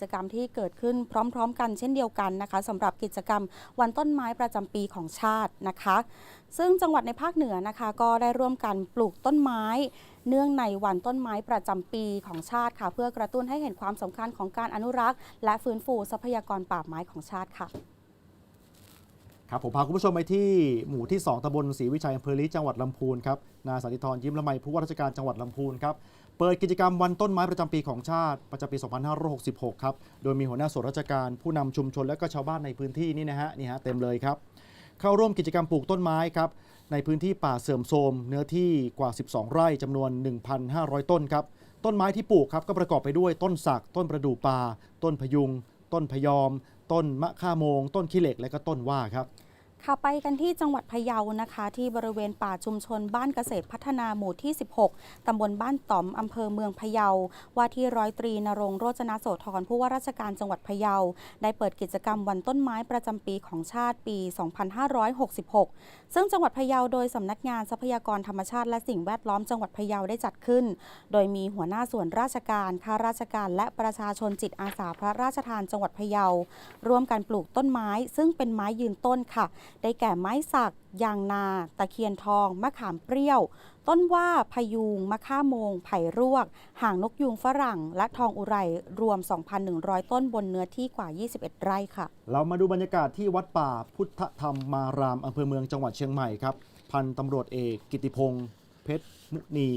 จกรรมที่เกิดขึ้นพร้อม ๆ กันเช่นเดียวกันนะคะสำหรับกิจกรรมวันต้นไม้ประจำปีของชาตินะคะ ซึ่งจังหวัดในภาคเหนือนะคะก็ได้ร่วมกันปลูกต้นไม้ เนื่องในวันต้นไม้ประจำปีของชาติค่ะ เพื่อกระตุ้นให้เห็นความสำคัญของการอนุรักษ์ และฟื้นฟูทรัพยากรป่าไม้ของชาติค่ะ ครับผมพาคุณผู้ชมไปที่หมู่ที่ 2ตำบลศรีวิชัยอำเภอลีจังหวัดลำพูนครับนายสันติธรยิ้มละไมผู้ว่าราชการจังหวัดลำพูนครับเปิดกิจกรรมวันต้นไม้ประจำปีของชาติประจำปี 2566 ครับ โดยมีหัวหน้าส่วนราชการผู้นำชุมชนและก็ชาวบ้านในพื้นที่นี่นะฮะนี่ฮะเต็มเลยครับ เข้าร่วมกิจกรรมปลูกต้นไม้ครับในพื้นที่ป่าเสื่อมโทรมเนื้อที่กว่า 12 ไร่จำนวน 1,500 ต้นครับต้นไม้ที่ปลูกครับก็ประกอบไปด้วยต้นสัก ต้นประดู่ป่า ต้นพยุง ต้นพยอม ต้นมะข่าโมง ต้นขี้เหล็กและก็ต้นว่าครับ ค่ะไปกันที่จังหวัดพะเยานะคะ ที่บริเวณป่าชุมชนบ้านเกษตรพัฒนาหมู่ที่ 16 ตำบลบ้านต๋อม อำเภอเมืองพะเยา ว่าที่ร้อยตรีนรงโรจนโสธรผู้ว่าราชการจังหวัดพะเยา ได้เปิดกิจกรรมวันต้นไม้ประจำปีของชาติปี 2566 ซึ่งจังหวัดพะเยาโดยสำนักงานทรัพยากรธรรมชาติและสิ่งแวดล้อมจังหวัดพะเยาได้จัดขึ้น โดยมีหัวหน้าส่วนราชการข้าราชการ และประชาชนจิตอาสาพระราชทานจังหวัดพะเยาร่วมกันปลูกต้นไม้ ซึ่งเป็นไม้ยืนต้นค่ะได้แก่ไม้สัก ยางนา ตะเคียนทอง มะขามเปรี้ยว ต้นว่าพยูงมะข่ามง ไผ่รวกห่างนกยูงฝรั่ง และทองอุไร รวม 2,100 ต้นบนเนื้อที่กว่า 21 ไร่ค่ะ เรามาดูบรรยากาศที่วัดป่าพุทธธรรมมารามอำเภอเมืองจังหวัดเชียงใหม่ครับ พันตำรวจเอกกิติพงศ์เพชรมุนี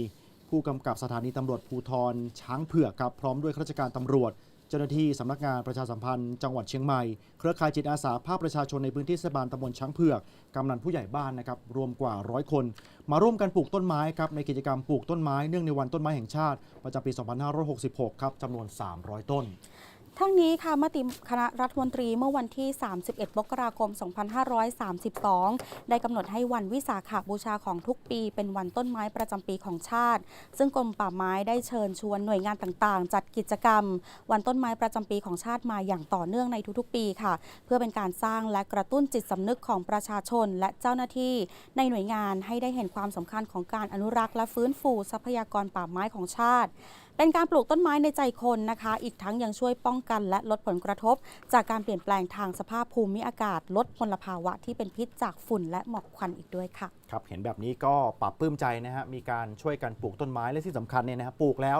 ผู้กำกับสถานีตำรวจภูทรช้างเผือกครับ พร้อมด้วยข้าราชการตำรวจ เจ้าหน้าที่สำนักงานประชาสัมพันธ์จังหวัดเชียงใหม่ เครือข่ายจิตอาสาภาคประชาชนในพื้นที่เทศบาลตำบลช้างเผือกกำนันผู้ใหญ่บ้านนะครับรวมกว่าร้อยคน มาร่วมกันปลูกต้นไม้ครับในกิจกรรมปลูกต้นไม้เนื่องในวันต้นไม้แห่งชาติประจำปี 2566 ครับจำนวน 300 ต้น ทั้งนี้ค่ะมติคณะรัฐมนตรีเมื่อวันที่ 31มกราคม 2532 ได้กำหนดให้วันวิสาขบูชาของทุกปี เป็นวันต้นไม้ประจำปีของชาติ ซึ่งกรมป่าไม้ได้เชิญชวนหน่วยงานต่างๆ จัดกิจกรรม วันต้นไม้ประจำปีของชาติมาอย่างต่อเนื่องในทุกๆ ปีค่ะ เพื่อเป็นการสร้างและกระตุ้นจิตสำนึกของประชาชน และเจ้าหน้าที่ ในหน่วยงานให้ได้เห็นความสำคัญของการอนุรักษ์และฟื้นฟูทรัพยากรป่าไม้ของชาติเป็นการปลูกต้นไม้ในใจคนนะคะ อีกทั้งยังช่วยป้องกันและลดผลกระทบ จากการเปลี่ยนแปลงทางสภาพภูมิอากาศ ลดมลภาวะที่เป็นพิษจากฝุ่นและหมอกควันอีกด้วยค่ะ ครับ เห็นแบบนี้ก็ปรับปลื้มใจนะฮะ มีการช่วยกันปลูกต้นไม้และที่สำคัญเนี่ยนะฮะปลูกแล้ว